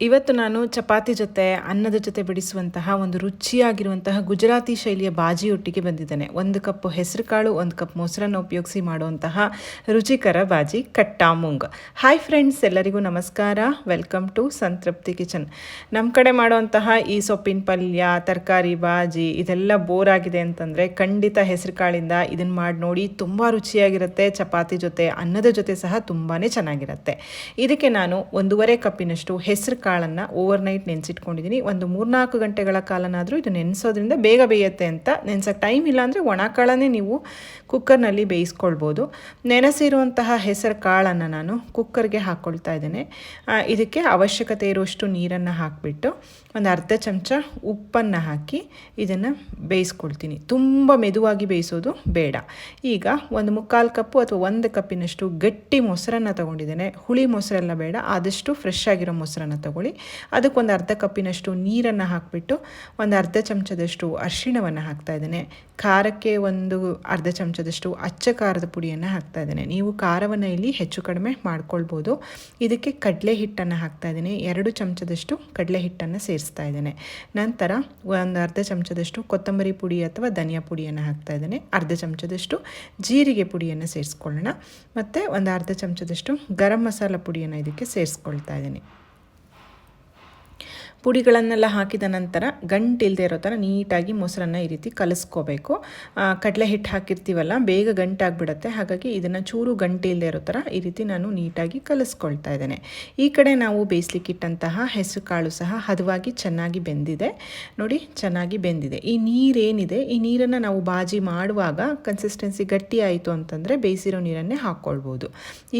ಇವತ್ತು ನಾನು ಚಪಾತಿ ಜೊತೆ, ಅನ್ನದ ಜೊತೆ ಬಿಡಿಸುವಂತಹ ಒಂದು ರುಚಿಯಾಗಿರುವಂತಹ ಗುಜರಾತಿ ಶೈಲಿಯ ಬಾಜಿಯೊಟ್ಟಿಗೆ ಬಂದಿದ್ದೇನೆ. ಒಂದು ಕಪ್ ಹೆಸರು ಕಾಳು ಒಂದು ಕಪ್ ಮೊಸರನ್ನು ಉಪಯೋಗಿಸಿ ಮಾಡುವಂತಹ ರುಚಿಕರ ಬಾಜಿ ಕಟ್ಟಾ ಮೂಂಗ್. ಹಾಯ್ ಫ್ರೆಂಡ್ಸ್ ಎಲ್ಲರಿಗೂ ನಮಸ್ಕಾರ. Welcome to Santrupti kitchen. ನಮ್ಮ ಕಡೆ ಮಾಡುವಂತಹ ಈ ಸೊಪ್ಪಿನ ಪಲ್ಯ, ತರಕಾರಿ ಬಾಜಿ, ಇದೆಲ್ಲ ಬೋರ್ ಆಗಿದೆ ಅಂತಂದರೆ ಖಂಡಿತ ಹೆಸರು ಕಾಳಿಂದ ಇದನ್ನು ಮಾಡಿ ನೋಡಿ ತುಂಬ ರುಚಿಯಾಗಿರುತ್ತೆ. ಚಪಾತಿ ಜೊತೆ, ಅನ್ನದ ಜೊತೆ ಸಹ ತುಂಬಾ ಚೆನ್ನಾಗಿರುತ್ತೆ. ಇದಕ್ಕೆ ನಾನು ಒಂದೂವರೆ ಕಪ್ಪಿನಷ್ಟು ಹೆಸರು ಕಾಳನ್ನು ಓವರ್ ನೈಟ್ ನೆನೆಸಿಟ್ಕೊಂಡಿದ್ದೀನಿ ಒಂದು ಮೂರ್ನಾಲ್ಕು ಗಂಟೆಗಳ ಕಾಲನಾದರೂ ಇದು ನೆನೆಸೋದ್ರಿಂದ ಬೇಗ ಬೇಯುತ್ತೆ ಅಂತ ನೆನೆಸೋಕ್ಕೆ ಟೈಮ್ ಇಲ್ಲ ಅಂದರೆ ಒಣ ಕಾಳನ್ನೇ ನೀವು ಕುಕ್ಕರ್ನಲ್ಲಿ ಬೇಯಿಸ್ಕೊಳ್ಬೋದು. ನೆನೆಸಿರುವಂತಹ ಹೆಸರು ಕಾಳನ್ನು ನಾನು ಕುಕ್ಕರ್ಗೆ ಹಾಕ್ಕೊಳ್ತಾ ಇದ್ದೇನೆ. ಇದಕ್ಕೆ ಅವಶ್ಯಕತೆ ಇರುವಷ್ಟು ನೀರನ್ನು ಹಾಕಿಬಿಟ್ಟು ಒಂದು ಅರ್ಧ ಚಮಚ ಉಪ್ಪನ್ನು ಹಾಕಿ ಇದನ್ನು ಬೇಯಿಸ್ಕೊಳ್ತೀನಿ. ತುಂಬ ಮೆದುವಾಗಿ ಬೇಯಿಸೋದು ಬೇಡ. ಈಗ ಒಂದು ಮುಕ್ಕಾಲು ಕಪ್ಪು ಅಥವಾ ಒಂದು ಕಪ್ಪಿನಷ್ಟು ಗಟ್ಟಿ ಮೊಸರನ್ನು ತಗೊಂಡಿದ್ದೇನೆ. ಹುಳಿ ಮೊಸರೆಲ್ಲ ಬೇಡ, ಆದಷ್ಟು ಫ್ರೆಶ್ ಆಗಿರೋ ಮೊಸರನ್ನು ತಗೊಳ್ಳಿ. ಅದಕ್ಕೊಂದು ಅರ್ಧ ಕಪ್ಪಿನಷ್ಟು ನೀರನ್ನು ಹಾಕಿಬಿಟ್ಟು ಒಂದು ಅರ್ಧ ಚಮಚದಷ್ಟು ಅರಿಶಿಣವನ್ನು ಹಾಕ್ತಾ ಇದ್ದೇನೆ. ಖಾರಕ್ಕೆ ಒಂದು ಅರ್ಧ ಚಮಚದಷ್ಟು ಅಚ್ಚ ಖಾರದ ಪುಡಿಯನ್ನು ಹಾಕ್ತಾ ಇದ್ದೇನೆ. ನೀವು ಖಾರವನ್ನು ಇಲ್ಲಿ ಹೆಚ್ಚು ಕಡಿಮೆ ಮಾಡ್ಕೊಳ್ಬೋದು. ಇದಕ್ಕೆ ಕಡಲೆ ಹಿಟ್ಟನ್ನು ಹಾಕ್ತಾ ಇದ್ದೀನಿ. ಎರಡು ಚಮಚದಷ್ಟು ಕಡಲೆ ಹಿಟ್ಟನ್ನು ಸೇರಿಸ್ತಾ ಇದ್ದೇನೆ. ನಂತರ ಒಂದು ಅರ್ಧ ಚಮಚದಷ್ಟು ಕೊತ್ತಂಬರಿ ಪುಡಿ ಅಥವಾ ಧನಿಯಾ ಪುಡಿಯನ್ನು ಹಾಕ್ತಾ ಇದ್ದೇನೆ. ಅರ್ಧ ಚಮಚದಷ್ಟು ಜೀರಿಗೆ ಪುಡಿಯನ್ನು ಸೇರಿಸ್ಕೊಳ್ಳೋಣ. ಮತ್ತು ಒಂದು ಅರ್ಧ ಚಮಚದಷ್ಟು ಗರಂ ಮಸಾಲ ಪುಡಿಯನ್ನು ಇದಕ್ಕೆ ಸೇರಿಸ್ಕೊಳ್ತಾ ಇದ್ದೀನಿ. ಪುಡಿಗಳನ್ನೆಲ್ಲ ಹಾಕಿದ ನಂತರ ಗಂಟಿಲ್ಲದೆ ಇರೋ ಥರ ನೀಟಾಗಿ ಮೊಸರನ್ನು ಈ ರೀತಿ ಕಲಿಸ್ಕೋಬೇಕು. ಕಡಲೆ ಹಿಟ್ಟು ಹಾಕಿರ್ತೀವಲ್ಲ, ಬೇಗ ಗಂಟಾಗ್ಬಿಡುತ್ತೆ. ಹಾಗಾಗಿ ಇದನ್ನು ಚೂರು ಗಂಟಿಲ್ಲದೆ ಇರೋ ಥರ ಈ ರೀತಿ ನಾನು ನೀಟಾಗಿ ಕಲಿಸ್ಕೊಳ್ತಾ ಇದ್ದೇನೆ. ಈ ಕಡೆ ನಾವು ಬೇಯಿಸ್ಲಿಕ್ಕಿಟ್ಟಂತಹ ಹೆಸರು ಕಾಳು ಸಹ ಹದವಾಗಿ ಚೆನ್ನಾಗಿ ಬೆಂದಿದೆ. ನೋಡಿ, ಚೆನ್ನಾಗಿ ಬೆಂದಿದೆ. ಈ ನೀರೇನಿದೆ? ಈ ನೀರನ್ನು ನಾವು ಬಾಜಿ ಮಾಡುವಾಗ ಕನ್ಸಿಸ್ಟೆನ್ಸಿ ಗಟ್ಟಿ ಆಯಿತು ಅಂತಂದರೆ ಬೇಯಿಸಿರೋ ನೀರನ್ನೇ ಹಾಕ್ಕೊಳ್ಬೋದು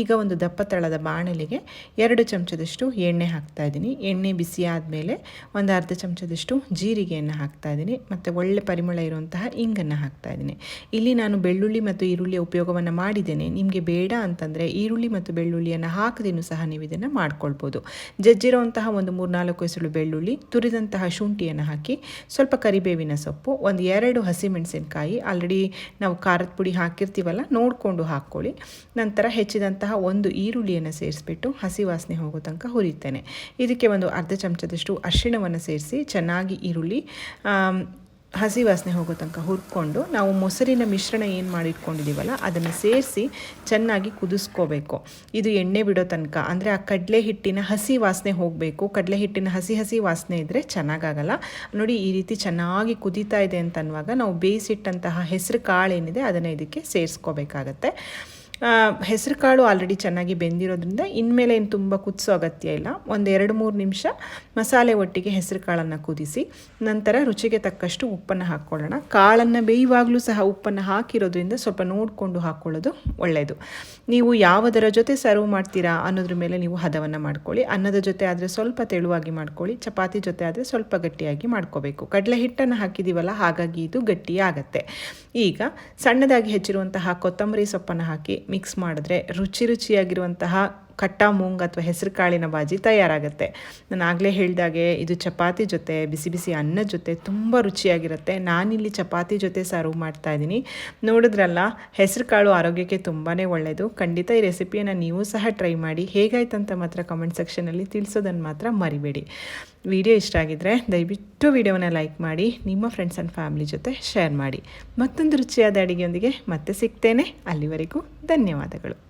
ಈಗ ಒಂದು ದಪ್ಪ ತಳದ ಬಾಣಲಿಗೆ ಎರಡು ಚಮಚದಷ್ಟು ಎಣ್ಣೆ ಹಾಕ್ತಾ ಇದ್ದೀನಿ. ಎಣ್ಣೆ ಬಿಸಿ ಆದಮೇಲೆ ಒಂದು ಅರ್ಧ ಚಮಚದಷ್ಟು ಜೀರಿಗೆಯನ್ನು ಹಾಕ್ತಾ ಇದ್ದೀನಿ ಮತ್ತು ಒಳ್ಳೆ ಪರಿಮಳ ಇರುವಂತಹ ಇಂಗನ್ನು ಹಾಕ್ತಾ ಇದ್ದೀನಿ. ಇಲ್ಲಿ ನಾನು ಬೆಳ್ಳುಳ್ಳಿ ಮತ್ತು ಈರುಳ್ಳಿಯ ಉಪಯೋಗವನ್ನು ಮಾಡಿದ್ದೇನೆ. ನಿಮಗೆ ಬೇಡ ಅಂತಂದರೆ ಈರುಳ್ಳಿ ಮತ್ತು ಬೆಳ್ಳುಳ್ಳಿಯನ್ನು ಹಾಕದೇನು ಸಹ ನೀವು ಇದನ್ನು ಮಾಡ್ಕೊಳ್ಬೋದು. ಜಜ್ಜಿರುವಂತಹ ಒಂದು ಮೂರ್ನಾಲ್ಕು ಎಸಳು ಬೆಳ್ಳುಳ್ಳಿ, ತುರಿದಂತಹ ಶುಂಠಿಯನ್ನು ಹಾಕಿ, ಸ್ವಲ್ಪ ಕರಿಬೇವಿನ ಸೊಪ್ಪು, ಒಂದು ಎರಡು ಹಸಿಮೆಣಸಿನಕಾಯಿ, ಆಲ್ರೆಡಿ ನಾವು ಖಾರದ ಪುಡಿ ಹಾಕಿರ್ತೀವಲ್ಲ, ನೋಡಿಕೊಂಡು ಹಾಕ್ಕೊಳ್ಳಿ. ನಂತರ ಹೆಚ್ಚಿದಂತಹ ಒಂದು ಈರುಳ್ಳಿಯನ್ನು ಸೇರಿಸ್ಬಿಟ್ಟು ಹಸಿ ವಾಸನೆ ಹೋಗೋ ತನಕ ಹುರಿತೇನೆ. ಇದಕ್ಕೆ ಒಂದು ಅರ್ಧ ಚಮಚದಷ್ಟು ಅರಿಶಿಣವನ್ನು ಸೇರಿಸಿ ಚೆನ್ನಾಗಿ ಈರುಳ್ಳಿ ಹಸಿ ವಾಸನೆ ಹೋಗೋ ತನಕ ಹುರ್ಕೊಂಡು ನಾವು ಮೊಸರಿನ ಮಿಶ್ರಣ ಏನು ಮಾಡಿಟ್ಕೊಂಡಿದ್ದೀವಲ್ಲ ಅದನ್ನು ಸೇರಿಸಿ ಚೆನ್ನಾಗಿ ಕುದಿಸ್ಕೋಬೇಕು. ಇದು ಎಣ್ಣೆ ಬಿಡೋ ತನಕ, ಅಂದರೆ ಆ ಕಡಲೆ ಹಿಟ್ಟಿನ ಹಸಿ ವಾಸನೆ ಹೋಗಬೇಕು. ಕಡಲೆ ಹಿಟ್ಟಿನ ಹಸಿ ಹಸಿ ವಾಸನೆ ಇದ್ದರೆ ಚೆನ್ನಾಗಾಗಲ್ಲ. ನೋಡಿ, ಈ ರೀತಿ ಚೆನ್ನಾಗಿ ಕುದೀತಾ ಇದೆ ಅಂತ ಅನ್ನುವಾಗ ನಾವು ಬೇಯಿಸಿಟ್ಟಂತಹ ಹೆಸರು ಏನಿದೆ, ಅದನ್ನು ಇದಕ್ಕೆ ಸೇರಿಸ್ಕೋಬೇಕಾಗತ್ತೆ. ಹೆಸರು ಕಾಳು ಆಲ್ರೆಡಿ ಚೆನ್ನಾಗಿ ಬೆಂದಿರೋದ್ರಿಂದ ಇನ್ಮೇಲೆ ಏನು ತುಂಬ ಕುದಿಸೋ ಅಗತ್ಯ ಇಲ್ಲ. ಒಂದು ಎರಡು, ಮೂರು ನಿಮಿಷ ಮಸಾಲೆ ಒಟ್ಟಿಗೆ ಹೆಸರು ಕಾಳನ್ನು ಕುದಿಸಿ, ನಂತರ ರುಚಿಗೆ ತಕ್ಕಷ್ಟು ಉಪ್ಪನ್ನು ಹಾಕ್ಕೊಳ್ಳೋಣ. ಕಾಳನ್ನು ಬೇಯುವಾಗಲೂ ಸಹ ಉಪ್ಪನ್ನು ಹಾಕಿರೋದ್ರಿಂದ ಸ್ವಲ್ಪ ನೋಡಿಕೊಂಡು ಹಾಕ್ಕೊಳ್ಳೋದು ಒಳ್ಳೆಯದು ನೀವು ಯಾವುದರ ಜೊತೆ ಸರ್ವ್ ಮಾಡ್ತೀರಾ ಅನ್ನೋದ್ರ ಮೇಲೆ ನೀವು ಹದವನ್ನು ಮಾಡ್ಕೊಳ್ಳಿ. ಅನ್ನದ ಜೊತೆ ಆದರೆ ಸ್ವಲ್ಪ ತೆಳುವಾಗಿ ಮಾಡ್ಕೊಳ್ಳಿ, ಚಪಾತಿ ಜೊತೆ ಆದರೆ ಸ್ವಲ್ಪ ಗಟ್ಟಿಯಾಗಿ ಮಾಡ್ಕೋಬೇಕು. ಕಡಲೆ ಹಿಟ್ಟನ್ನು ಹಾಕಿದ್ದೀವಲ್ಲ ಹಾಗಾಗಿ ಇದು ಗಟ್ಟಿ ಆಗತ್ತೆ ಈಗ ಸಣ್ಣದಾಗಿ ಹೆಚ್ಚಿರುವಂತಹ ಕೊತ್ತಂಬರಿ ಸೊಪ್ಪನ್ನು ಹಾಕಿ ಮಿಕ್ಸ್ ಮಾಡಿದ್ರೆ ರುಚಿ ರುಚಿಯಾಗಿರುವಂತಹ ಕಟ್ಟ, ಮೂಂಗ್ ಅಥವಾ ಹೆಸರು ಕಾಳಿನ ಬಾಜಿ ತಯಾರಾಗುತ್ತೆ. ನಾನು ಆಗಲೇ ಹೇಳಿದಾಗೆ ಇದು ಚಪಾತಿ ಜೊತೆ, ಬಿಸಿ ಬಿಸಿ ಅನ್ನದ ಜೊತೆ ತುಂಬ ರುಚಿಯಾಗಿರುತ್ತೆ. ನಾನಿಲ್ಲಿ ಚಪಾತಿ ಜೊತೆ ಸರ್ವ್ ಮಾಡ್ತಾ ಇದ್ದೀನಿ. ನೋಡಿದ್ರಲ್ಲ, ಹೆಸರು ಕಾಳು ಆರೋಗ್ಯಕ್ಕೆ ತುಂಬಾ ಒಳ್ಳೆಯದು ಖಂಡಿತ ಈ ರೆಸಿಪಿಯನ್ನು ನೀವು ಸಹ ಟ್ರೈ ಮಾಡಿ. ಹೇಗಾಯ್ತಂತ ಮಾತ್ರ ಕಮೆಂಟ್ ಸೆಕ್ಷನಲ್ಲಿ ತಿಳಿಸೋದನ್ನು ಮಾತ್ರ ಮರಿಬೇಡಿ. ವಿಡಿಯೋ ಇಷ್ಟ ಆಗಿದ್ದರೆ ದಯವಿಟ್ಟು ವಿಡಿಯೋನ ಲೈಕ್ ಮಾಡಿ, ನಿಮ್ಮ ಫ್ರೆಂಡ್ಸ್ ಆ್ಯಂಡ್ ಫ್ಯಾಮಿಲಿ ಜೊತೆ ಶೇರ್ ಮಾಡಿ. ಮತ್ತೊಂದು ರುಚಿಯಾದ ಅಡಿಗೆಯೊಂದಿಗೆ ಮತ್ತೆ ಸಿಗ್ತೇನೆ. ಅಲ್ಲಿವರೆಗೂ ಧನ್ಯವಾದಗಳು.